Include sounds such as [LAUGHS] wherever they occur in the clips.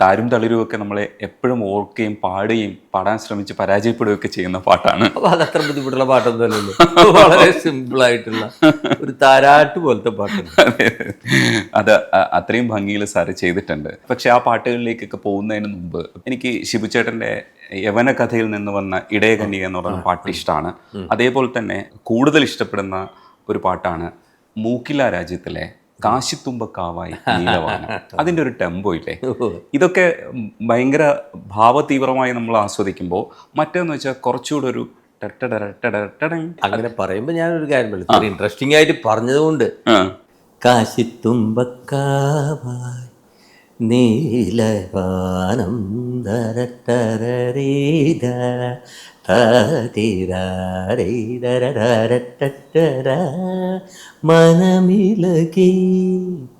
താരും തളിരും ഒക്കെ നമ്മളെ എപ്പോഴും ഓർക്കുകയും പാടുകയും പാടാൻ ശ്രമിച്ച് പരാജയപ്പെടുകയൊക്കെ ചെയ്യുന്ന പാട്ടാണ്. അപ്പൊ അതത്ര ബുദ്ധിമുട്ടുള്ള പാട്ടൊന്നുമല്ലല്ലോ വളരെ സിമ്പിൾ ആയിട്ടുള്ള ഒരു താരാട്ട് പോലത്തെ പാട്ട് [LAUGHS] അത് അത്രയും ഭംഗിയിൽ സാറ് ചെയ്തിട്ടുണ്ട്. പക്ഷെ ആ പാട്ടുകളിലേക്കൊക്കെ പോകുന്നതിന് മുമ്പ് എനിക്ക് ശിബുചേട്ടന്റെ യവന കഥയിൽ നിന്ന് വന്ന ഇടയകന്യ എന്ന് പറയുന്ന പാട്ട് ഇഷ്ടമാണ്. അതേപോലെ തന്നെ കൂടുതൽ ഇഷ്ടപ്പെടുന്ന ഒരു പാട്ടാണ് മൂക്കില രാജ്യത്തിലെ കാശിത്തുമ്പക്കാവായി നീലവാനം [LAUGHS] അതിന്റെ ഒരു ടെമ്പോ ഇല്ലേ ഇതൊക്കെ ഭയങ്കര ഭാവതീവ്രമായി നമ്മൾ ആസ്വദിക്കുമ്പോൾ മറ്റേന്ന് വെച്ചാൽ കുറച്ചുകൂടെ ഒരു. അങ്ങനെ പറയുമ്പോൾ ഞാനൊരു കാര്യം പറഞ്ഞു ഇൻട്രസ്റ്റിംഗ് ആയിട്ട് പറഞ്ഞതുകൊണ്ട്. കാശിത്തുമ്പക്കാവായി നീലവാനം മനമിളകി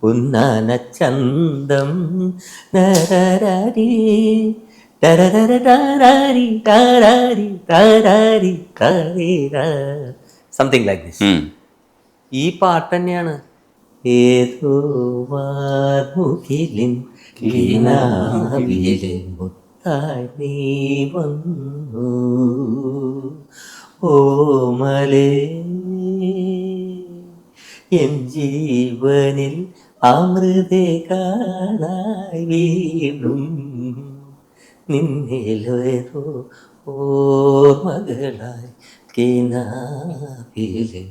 പുന്നാന ചന്തം നരരരി സംതിങ് ലൈക്ക് ദിസ് ഈ പാട്ട് തന്നെയാണ് ഏതോ വാർമുകിലിൻ കിനാവിലെ നീ വന്നു ഓമലേ എൻ ജീവനിൽ അമൃതേ കാണായി നിന്നിലോ നിന്നിലേതോ ഓർമ്മകളായി കിനാവിലെ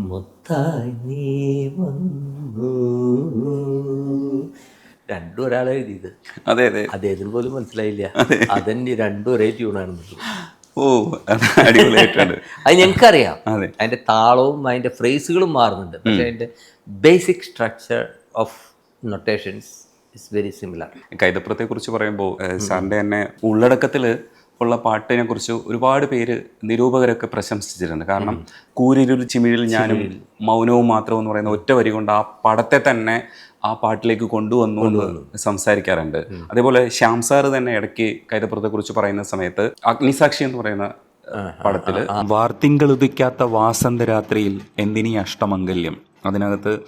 മുത്തായി നീ വന്നു. രണ്ടും ഒരാളെ എഴുതിയത്. അതെ അതെ. അദ്ദേഹത്തിന് പോലും മനസ്സിലായില്ല. അതന്നെ രണ്ടും ഒരേ ട്യൂണാണെന്ന് ഓ അത് അടിപൊളിയായിട്ടുണ്ട്. [LAUGHS] അത് ഞങ്ങൾക്കറിയാം. അതെ. അതിന്റെ താളവും അതിന്റെ ഫ്രേസുകളും മാറുന്നുണ്ട്. പക്ഷെ അതിന്റെ basic structure of notations it's very similar കൈതപ്പുറത്തെ കുറിച്ച് പറയുമ്പോൾ സാറിന്റെ തന്നെ ഉള്ളടക്കത്തിൽ ഉള്ള പാട്ടിനെ കുറിച്ച് ഒരുപാട് പേര് നിരൂപകരൊക്കെ പ്രശംസിച്ചിട്ടുണ്ട്. കാരണം കൂരിരുൾ ചിമിഴിൽ ഞാനും മൗനവും മാത്രം എന്ന് പറയുന്ന ഒറ്റ വരി കൊണ്ട് ആ പടത്തെ തന്നെ ആ പാട്ടിലേക്ക് കൊണ്ടുവന്നു എന്ന് സംസാരിക്കാറുണ്ട്. അതേപോലെ ശ്യാം സാറ് തന്നെ ഇടയ്ക്ക് കൈതപ്പുറത്തെ കുറിച്ച് പറയുന്ന സമയത്ത് അഗ്നിസാക്ഷി എന്ന് പറയുന്ന പടത്തിൽ വാർത്തിങ്കളുതിക്കാത്ത വാസന്ത രാത്രിയിൽ എന്തിനീ അഷ്ടമംഗല്യം? അതിനകത്ത്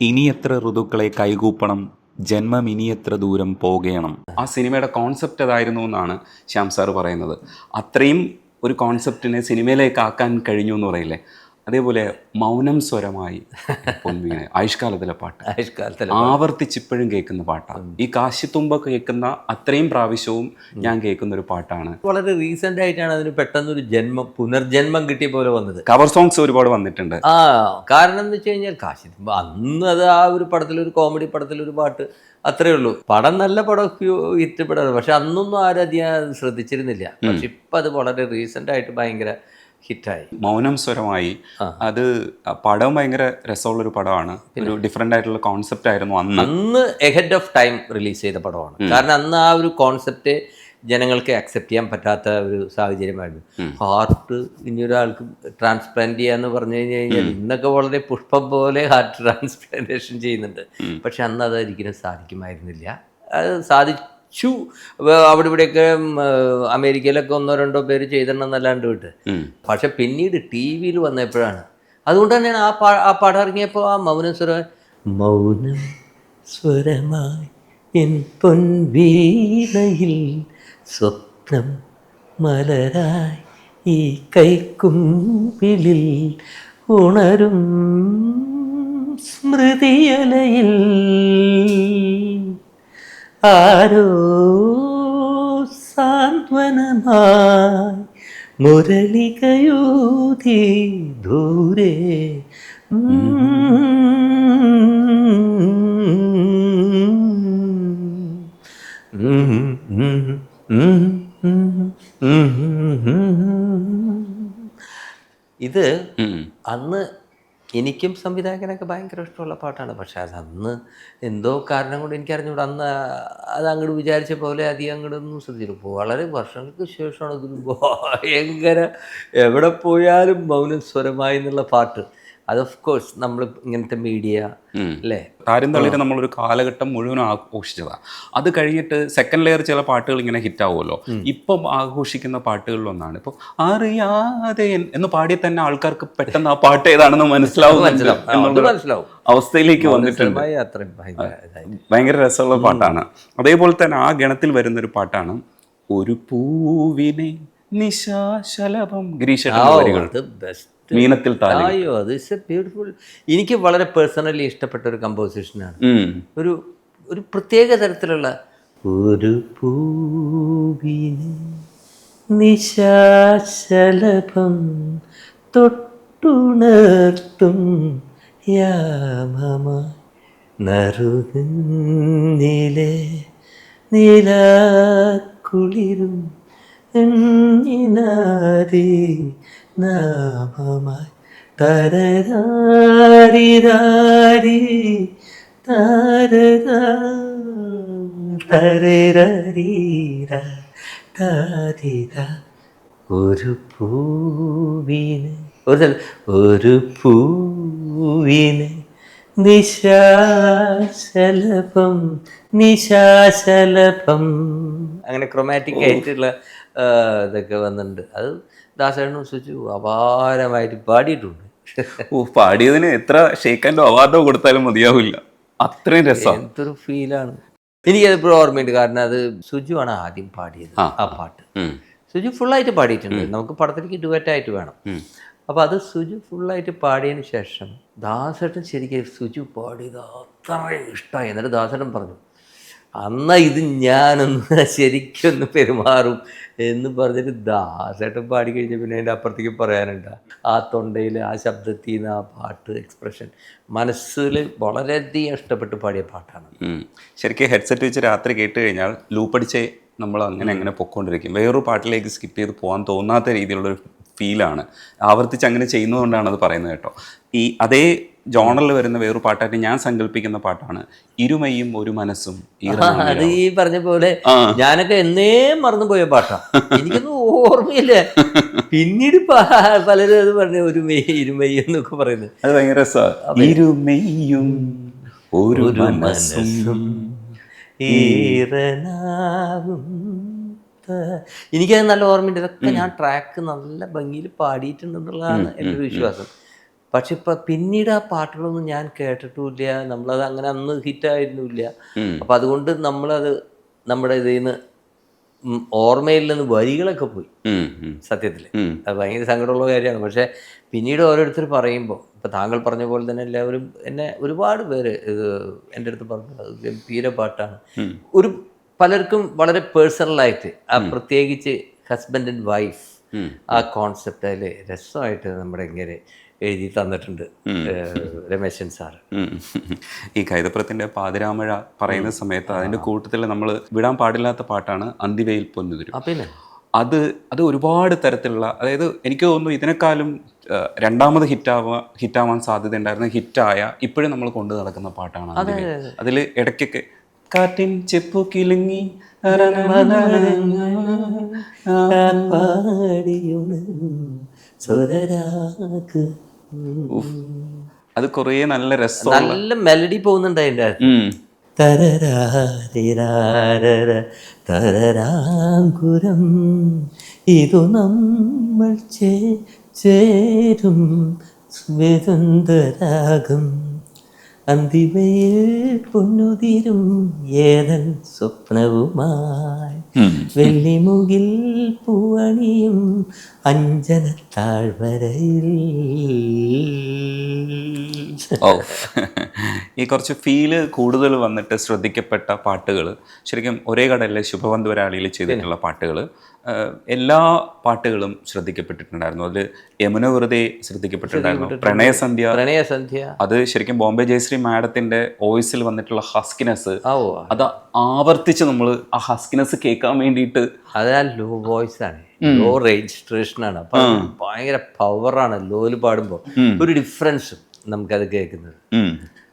ഇനി എത്ര ഋതുക്കളെ കൈകൂപ്പണം ജന്മം എത്ര ദൂരം പോകണം. ആ സിനിമയുടെ കോൺസെപ്റ്റ് അതായിരുന്നു എന്നാണ് ശ്യാം സാർ പറയുന്നത്. അത്രയും ഒരു കോൺസെപ്റ്റിനെ സിനിമയിലേക്ക് ആക്കാൻ കഴിഞ്ഞു എന്ന് പറയില്ലേ? അതേപോലെ മൗനം സ്വരമായി പൊൻവീണ് ആയുഷ്കാലത്തിലെ പാട്ട്. ആയുഷ്കാലത്തിൽ ആവർത്തിച്ചിപ്പോഴും കേൾക്കുന്ന പാട്ടാണ്. ഈ കാശിത്തുമ്പ കേൾക്കുന്ന അത്രയും പ്രാവശ്യവും ഞാൻ കേൾക്കുന്ന ഒരു പാട്ടാണ്. വളരെ റീസെന്റ് ആയിട്ടാണ് അതിന് പെട്ടെന്നൊരു ജന്മം പുനർജന്മം കിട്ടിയ പോലെ വന്നത്. കവർ സോങ്സ് ഒരുപാട് വന്നിട്ടുണ്ട്. ആ കാരണം എന്ന് വെച്ച് കഴിഞ്ഞാൽ കാശിത്തുമ്പ അന്ന് അത് ആ ഒരു പടത്തിലൊരു കോമഡി പടത്തിലൊരു പാട്ട് അത്രേ ഉള്ളൂ. പടം നല്ല പടം ഹിറ്റ് പടമാണ് പക്ഷെ അന്നൊന്നും ആരും അധികം ശ്രദ്ധിച്ചിരുന്നില്ല. പക്ഷെ ഇപ്പം അത് വളരെ റീസെന്റ് ആയിട്ട് ഭയങ്കര ഹിറ്റായി. മൗനം സ്വരമായി. അത് പടം ഭയങ്കര രസമുള്ള ഒരു പടമാണ് ഒരു ഡിഫറെന്റ് ആയിട്ടുള്ള കോൺസെപ്റ്റ് ആയിരുന്നു അന്ന്. അന്ന് എഹെഡ് ഓഫ് ടൈം റിലീസ് ചെയ്ത പടമാണ്. കാരണം അന്ന് ആ ഒരു കോൺസെപ്റ്റ് ജനങ്ങൾക്ക് അക്സെപ്റ്റ് ചെയ്യാൻ പറ്റാത്ത ഒരു സാഹചര്യമായിരുന്നു. ഹാർട്ട് ഇനി ഒരാൾക്ക് ട്രാൻസ്പ്ലാന്റ് ചെയ്യാന്ന് പറഞ്ഞു കഴിഞ്ഞു കഴിഞ്ഞാൽ ഇന്നൊക്കെ വളരെ പുഷ്പം പോലെ ഹാർട്ട് ട്രാൻസ്പ്ലാന്റേഷൻ ചെയ്യുന്നുണ്ട്. പക്ഷെ അന്ന് അത് ഒരിക്കലും സാധിക്കുമായിരുന്നില്ല. അത് സാധിച്ചു വ- അവിടെ ഇവിടെയൊക്കെ അമേരിക്കയിലൊക്കെ ഒന്നോ രണ്ടോ പേര് ചെയ്തിട്ടുണ്ടെന്നല്ലാണ്ട് വിട്ട്. പക്ഷെ പിന്നീട് ടി വിയിൽ വന്നപ്പോഴാണ്. അതുകൊണ്ട് തന്നെയാണ് ആ പാ ആ പാടം ഇറങ്ങിയപ്പോൾ ആ മൗനം സ്വരം മൗനം സ്വരമായി എൻ പൊൻവീണയിൽ സ്വപ്നം മലരായി ഈ കൈക്കുമ്പിളിൽ ഉണരും സ്മൃതിയലയിൽ. ആരോ സാന്ത്വനമായി മുരളികയൂതി ദൂരെ ഇത് അന്ന് എനിക്കും സംവിധായകനൊക്കെ ഭയങ്കര ഇഷ്ടമുള്ള പാട്ടാണ്. പക്ഷേ അത് അന്ന് എന്തോ കാരണം കൊണ്ട് എനിക്കറിഞ്ഞൂട. അന്ന് അത് അങ്ങോട്ട് വിചാരിച്ച പോലെ അധികം അങ്ങോട്ടൊന്നും ശ്രദ്ധിച്ചില്ല. വളരെ വർഷങ്ങൾക്ക് ശേഷമാണ് ഇത് ഭയങ്കര എവിടെ പോയാലും മൗനം സ്വരമായി എന്നുള്ള പാട്ട്. അത് ഓഫ് കോഴ്സ് നമ്മൾ ഇങ്ങനത്തെ മീഡിയ അല്ലേ താരം തളിര് നമ്മളൊരു കാലഘട്ടം മുഴുവൻ ആഘോഷിച്ചതാണ് അത് കഴിഞ്ഞിട്ട് സെക്കൻഡ് ലെയർ ചില പാട്ടുകൾ ഇങ്ങനെ ഹിറ്റ് ആവുമല്ലോ. ഇപ്പം ആഘോഷിക്കുന്ന പാട്ടുകളിലൊന്നാണ് ഇപ്പോൾ അറിയാതെ എന്ന് പാടി തന്നെ ആൾക്കാർക്ക് പെട്ടെന്ന് ആ പാട്ട് ഏതാണെന്ന് മനസ്സിലാവും മനസ്സിലാവും. അവസ്ഥയിലേക്ക് വന്നിട്ടുണ്ട്. ഭയങ്കര. രസമുള്ള പാട്ടാണ്. അതേപോലെ തന്നെ ആ ഗണത്തിൽ വരുന്ന ഒരു പാട്ടാണ് ഒരു പൂവിനെ നിശാശലഭം. ഗിരീഷ് വരികൾ. ബെസ്റ്റ് മീനത്തിൽ താലി അത് ഇസ് എ ബ്യൂട്ടിഫുൾ എനിക്ക് വളരെ പേഴ്സണലി ഇഷ്ടപ്പെട്ട ഒരു കമ്പോസിഷനാണ് ഒരു ഒരു പ്രത്യേക തരത്തിലുള്ള ഒരു പൂവിനെ നിശാശലഭം തൊട്ടുണർത്തും യാമമായി നറുനിലെ നിലാക്കുളിരും എണ്ണിനാദി നാമമായി തരരാരിരാരി തരരാ തരരീര താരിര ഒരു പൂവിന് ഒരു ഒരു പൂവിന് നിശാശലഭം നിശാശലഭം. അങ്ങനെ ക്രൊമാറ്റിക് ആയിട്ടുള്ള ഇതൊക്കെ വന്നിട്ടുണ്ട്. അത് ദാസേണ്ണും സുജു അപാരമായിട്ട് പാടിയിട്ടുണ്ട്. ഓ പാടിയതിന് എത്ര ഷേക്കൻഡോ അവാർഡോ കൊടുത്താലും മതിയാവില്ല. അത്രയും രസം. എന്തൊരു ഫീലാണ്. എനിക്കത് ഇപ്പോഴും ഓർമ്മയുണ്ട്. കാരണം അത് സുജു ആണ് ആദ്യം പാടിയത് ആ, ആ. പാട്ട്. സുജു ഫുള്ളായിട്ട് പാടിയിട്ടുണ്ട്. നമുക്ക് പടത്തിലേക്ക് ഡുവറ്റായിട്ട് വേണം. അപ്പോൾ അത് സുജു ഫുള്ളായിട്ട് പാടിയതിന് ശേഷം ദാസേട്ടൻ ശരിക്കും സുജു പാടിയത് അത്രയും ഇഷ്ടമായി. എന്നിട്ട് ദാസേട്ടൻ പറഞ്ഞു അന്നാ ഇത് ഞാനൊന്ന് ശരിക്കൊന്ന് പെരുമാറും എന്ന് പറഞ്ഞിട്ട് ദാസേട്ടൻ പാടി കഴിഞ്ഞ പിന്നെ അതിന്റെ അപ്പുറത്തേക്ക് പറയാനുണ്ട്. ആ തൊണ്ടയിൽ ആ ശബ്ദത്തിൽ നിന്ന് ആ പാട്ട് എക്സ്പ്രഷൻ മനസ്സിൽ വളരെയധികം ഇഷ്ടപ്പെട്ട് പാടിയ പാട്ടാണ്. ശരിക്കും ഹെഡ്സെറ്റ് വെച്ച് രാത്രി കേട്ട് കഴിഞ്ഞാൽ ലൂപ്പടിച്ച് നമ്മൾ അങ്ങനെ അങ്ങനെ പൊക്കോണ്ടിരിക്കും. വേറൊരു പാട്ടിലേക്ക് സ്കിപ്പ് ചെയ്ത് പോകാൻ തോന്നാത്ത രീതിയിലുള്ള ഫീലാണ്. ആവർത്തിച്ച് അങ്ങനെ ചെയ്യുന്നതുകൊണ്ടാണ് അത് പറയുന്നത് കേട്ടോ. ഈ അതേ ജോണറിൽ വരുന്ന വേറൊരു പാട്ടായിട്ട് ഞാൻ സങ്കല്പിക്കുന്ന പാട്ടാണ് ഇരുമയും ഒരു മനസ്സും അത് ഈ പറഞ്ഞ പോലെ. ഞാനൊക്കെ എന്നേ മറന്നുപോയ പാട്ടാ. എനിക്കൊന്നും ഓർമ്മയില്ല. [LAUGHS] പിന്നീട് പലരും അത് പറഞ്ഞു ഒരു മെയ് എന്നൊക്കെ പറയുന്നത്. അത് ഭയങ്കര രസമാണ് ഇരുമയും ഒരു മനസ്സും ഈറനാകും. [LAUGHS] എനിക്കത് നല്ല ഓർമ്മയുണ്ട്. ഇതൊക്കെ ഞാൻ ട്രാക്ക് നല്ല ഭംഗിയിൽ പാടിയിട്ടുണ്ടെന്നുള്ളതാണ് എന്റെ ഒരു വിശ്വാസം. പക്ഷെ ഇപ്പൊ പിന്നീട് ആ പാട്ടുകളൊന്നും ഞാൻ കേട്ടിട്ടുമില്ല. നമ്മളത് അങ്ങനെ അന്ന് ഹിറ്റായിരുന്നില്ല അപ്പൊ അതുകൊണ്ട് നമ്മളത് നമ്മുടെ ഇതിൽ നിന്ന് ഓർമ്മയിൽ നിന്ന് വരികളൊക്കെ പോയി. സത്യത്തിൽ. അത് ഭയങ്കര സങ്കടമുള്ള കാര്യമാണ്. പക്ഷെ പിന്നീട് ഓരോരുത്തർ പറയുമ്പോൾ ഇപ്പം താങ്കൾ പറഞ്ഞ പോലെ തന്നെ എല്ലാവരും എന്നെ ഒരുപാട് പേര് ഇത് എന്റെ അടുത്ത് പറഞ്ഞു. ഗംഭീര പാട്ടാണ്. ഒരു പലർക്കും വളരെ പേഴ്സണലായിട്ട് ആ പ്രത്യേകിച്ച് ഹസ്ബൻഡ് ആൻഡ് വൈഫ് ആ കോൺസെപ്റ്റ് അതിൽ രസമായിട്ട് നമ്മുടെ ഇങ്ങനെ എഴുതി തന്നിട്ടുണ്ട് രമേശൻ സാർ ഈ കൈതപ്രത്തിന്റെ പാതിരാമഴ പറയുന്ന സമയത്ത് അതിന്റെ കൂട്ടത്തിൽ നമ്മൾ വിടാൻ പാടില്ലാത്ത പാട്ടാണ് അന്തിവയിൽ പൊന്നുതിരും. അത് അത് ഒരുപാട് തരത്തിലുള്ള അതായത് എനിക്ക് തോന്നുന്നു ഇതിനേക്കാളും രണ്ടാമത് ഹിറ്റാവാ ഹിറ്റാവാൻ സാധ്യത ഉണ്ടായിരുന്ന ഹിറ്റായ ഇപ്പോഴും നമ്മൾ കൊണ്ടു നടക്കുന്ന പാട്ടാണ്. അതിൽ ഇടയ്ക്കൊക്കെ കാറ്റിൻ ചെപ്പു കിളുങ്ങി. അത് കൊറേ നല്ല രസം നല്ല മെലഡി പോകുന്നുണ്ട് അതിന്റെ അകത്ത് തരരാങ്കുരം ഇതു നമ്മൾ ചേരും സ്മിതന്തരാഗം അന്തിമയിൽ പൊന്നുതിരും ഏതൻ സ്വപ്നവുമായി. വെള്ളിമുകിൽ പൂവണിയും അഞ്ജന താഴ്വരയിൽ. ഓ. ഈ കുറച്ച് ഫീൽ കൂടുതൽ വന്നിട്ട് ശ്രദ്ധിക്കപ്പെട്ട പാട്ടുകൾ ശരിക്കും ഒരേ കടലിലെ ശുഭവന്തുവരാളിയിൽ ചെയ്തിട്ടുള്ള പാട്ടുകൾ എല്ലാ പാട്ടുകളും ശ്രദ്ധിക്കപ്പെട്ടിട്ടുണ്ടായിരുന്നു. അതിൽ യമുന വെറുതെ ശ്രദ്ധിക്കപ്പെട്ടിട്ടുണ്ടായിരുന്നു. പ്രണയസന്ധ്യ. പ്രണയസന്ധ്യ. അത് ശരിക്കും ബോംബെ ജയശ്രീ മാഡത്തിന്റെ വോയിസിൽ വന്നിട്ടുള്ള ഹസ്കിനെസ് അത് ആവർത്തിച്ച് നമ്മൾ ആ ഹസ്കിനെസ് കേൾക്കാൻ വേണ്ടിയിട്ട് അതാ ലോ വോയിസ് ആണ് ലോ രജിസ്ട്രേഷൻ ആണ്. അപ്പൊ ഭയങ്കര പവറാണ് ലോയിൽ പാടുമ്പോൾ ഒരു ഡിഫറൻസും നമുക്കത് കേൾക്കുന്നത്.